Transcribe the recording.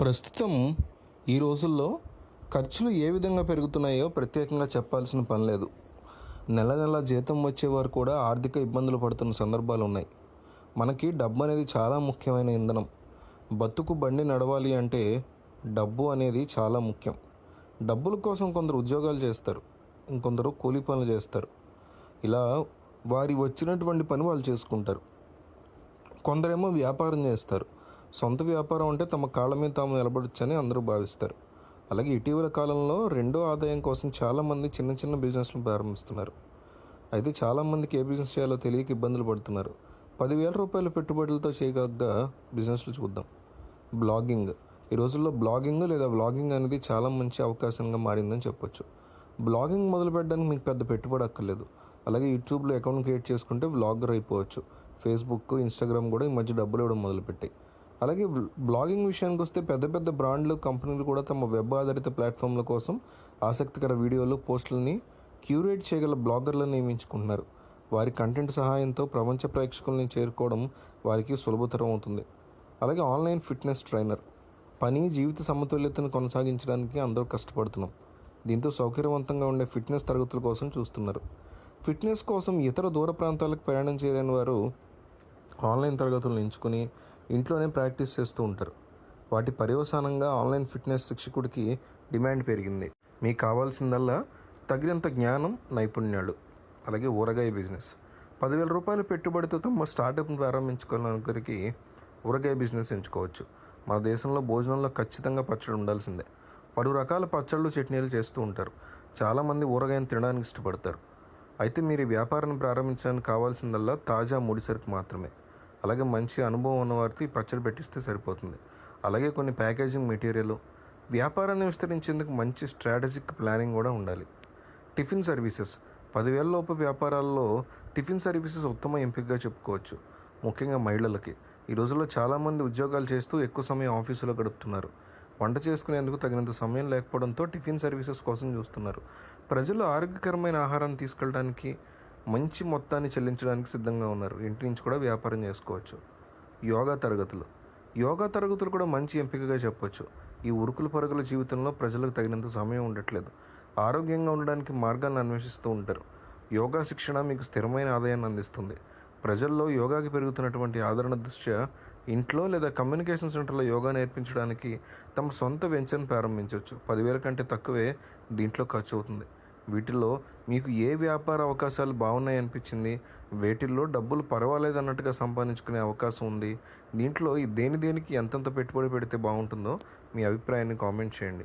ప్రస్తుతం ఈ రోజుల్లో ఖర్చులు ఏ విధంగా పెరుగుతున్నాయో ప్రత్యేకంగా చెప్పాల్సిన పని లేదు. నెల నెల జీతం వచ్చేవారు కూడా ఆర్థిక ఇబ్బందులు పడుతున్న సందర్భాలు ఉన్నాయి. మనకి డబ్బు అనేది చాలా ముఖ్యమైన ఇంధనం. బతుకు బండి నడవాలి అంటే డబ్బు అనేది చాలా ముఖ్యం. డబ్బుల కోసం కొందరు ఉద్యోగాలు చేస్తారు ఇంకొందరు కూలీ పనులు చేస్తారు. ఇలా వారి వచ్చినటువంటి పని వాళ్ళు చేసుకుంటారు. కొందరేమో వ్యాపారం చేస్తారు సొంత వ్యాపారం అంటే తమ కాళ్ళ మీద తాము నిలబడొచ్చని అందరూ భావిస్తారు. అలాగే ఇటీవల కాలంలో రెండో ఆదాయం కోసం చాలామంది చిన్న చిన్న బిజినెస్లు ప్రారంభిస్తున్నారు. అయితే చాలామందికి ఏ బిజినెస్ చేయాలో తెలియక ఇబ్బందులు పడుతున్నారు. పదివేల రూపాయల పెట్టుబడులతో చేయగల బిజినెస్లు చూద్దాం. బ్లాగింగ్. ఈ రోజుల్లో బ్లాగింగ్ లేదా వ్లాగింగ్ అనేది చాలా మంచి అవకాశంగా మారిందని చెప్పొచ్చు. బ్లాగింగ్ మొదలు పెట్టడానికి మీకు పెద్ద పెట్టుబడి అక్కర్లేదు. అలాగే యూట్యూబ్లో అకౌంట్ క్రియేట్ చేసుకుంటే బ్లాగర్ అయిపోవచ్చు. ఫేస్బుక్ ఇన్స్టాగ్రామ్ కూడా ఈ మధ్య డబ్బులు ఇవ్వడం మొదలుపెట్టాయి. అలాగే బ్లాగింగ్ విషయానికి వస్తే పెద్ద పెద్ద బ్రాండ్లు కంపెనీలు కూడా తమ వెబ్ ఆధారిత ప్లాట్ఫామ్ల కోసం ఆసక్తికర వీడియోలు పోస్టులని క్యూరేట్ చేయగల బ్లాగర్లను నియమించుకుంటున్నారు. వారి కంటెంట్ సహాయంతో ప్రపంచ ప్రేక్షకుల్ని చేరుకోవడం వారికి సులభతరం అవుతుంది. అలాగే ఆన్లైన్ ఫిట్నెస్ ట్రైనర్. పని జీవిత సమతుల్యతను కొనసాగించడానికి అందరూ కష్టపడుతున్నాం. దీంతో సౌకర్యవంతంగా ఉండే ఫిట్నెస్ తరగతుల కోసం చూస్తున్నారు. ఫిట్నెస్ కోసం ఇతర దూర ప్రాంతాలకు ప్రయాణం చేయలేని వారు ఆన్లైన్ తరగతులను ఎంచుకుని ఇంట్లోనే ప్రాక్టీస్ చేస్తూ ఉంటారు. వాటి పర్యవసానంగా ఆన్లైన్ ఫిట్నెస్ శిక్షకుడికి డిమాండ్ పెరిగింది. మీకు కావాల్సిందల్లా తగినంత జ్ఞానం నైపుణ్యాలు అలాగే ఊరగాయ బిజినెస్. పదివేల రూపాయల పెట్టుబడితో తమ స్టార్టప్ ప్రారంభించుకోవాలనుకరికి ఊరగాయ బిజినెస్ ఎంచుకోవచ్చు. మన దేశంలో భోజనంలో ఖచ్చితంగా పచ్చడి ఉండాల్సిందే. పలు రకాల పచ్చళ్ళు చట్నీలు చేస్తూ ఉంటారు. చాలామంది ఊరగాయను తినడానికి ఇష్టపడతారు. అయితే మీరు ఈ వ్యాపారాన్ని ప్రారంభించడానికి కావాల్సిందల్లా తాజా ముడిసరుకు మాత్రమే. అలాగే మంచి అనుభవం ఉన్న వారికి పచ్చడి పెట్టిస్తే సరిపోతుంది. అలాగే కొన్ని ప్యాకేజింగ్ మెటీరియల్ వ్యాపారాన్ని విస్తరించేందుకు మంచి స్ట్రాటజిక్ ప్లానింగ్ కూడా ఉండాలి. Tiffin services. పదివేల లోపు వ్యాపారాల్లో టిఫిన్ సర్వీసెస్ ఉత్తమ ఎంపికగా చెప్పుకోవచ్చు ముఖ్యంగా మహిళలకి. ఈ రోజుల్లో చాలామంది ఉద్యోగాలు చేస్తూ ఎక్కువ సమయం ఆఫీసులో గడుపుతున్నారు. వంట చేసుకునేందుకు తగినంత సమయం లేకపోవడంతో టిఫిన్ సర్వీసెస్ కోసం చూస్తున్నారు. ప్రజలు ఆరోగ్యకరమైన ఆహారాన్ని తీసుకెళ్ళడానికి మంచి మొత్తాన్ని చెల్లించడానికి సిద్ధంగా ఉన్నారు. ఇంటి నుంచి కూడా వ్యాపారం చేసుకోవచ్చు. యోగా తరగతులు. యోగా తరగతులు కూడా మంచి ఎంపికగా చెప్పొచ్చు. ఈ ఉరుకుల పరుగుల జీవితంలో ప్రజలకు తగినంత సమయం ఉండట్లేదు. ఆరోగ్యంగా ఉండడానికి మార్గాలను అన్వేషిస్తూ ఉంటారు. యోగా శిక్షణ మీకు స్థిరమైన ఆదాయాన్ని అందిస్తుంది. ప్రజల్లో యోగాకి పెరుగుతున్నటువంటి ఆదరణ దృష్ట్యా ఇంట్లో లేదా కమ్యూనికేషన్ సెంటర్లో యోగా నేర్పించడానికి తమ సొంత వెంచర్ని ప్రారంభించవచ్చు. పదివేల కంటే తక్కువే దీంట్లో ఖర్చు అవుతుంది. వీటిల్లో మీకు ఏ వ్యాపార అవకాశాలు బాగున్నాయి అనిపించింది? వేటిల్లో డబ్బులు పర్వాలేదు అన్నట్టుగా సంపాదించుకునే అవకాశం ఉంది. దీంట్లో ఈ దేని దేనికి ఎంతెంత పెట్టుబడి పెడితే బాగుంటుందో మీ అభిప్రాయాన్ని కామెంట్ చేయండి.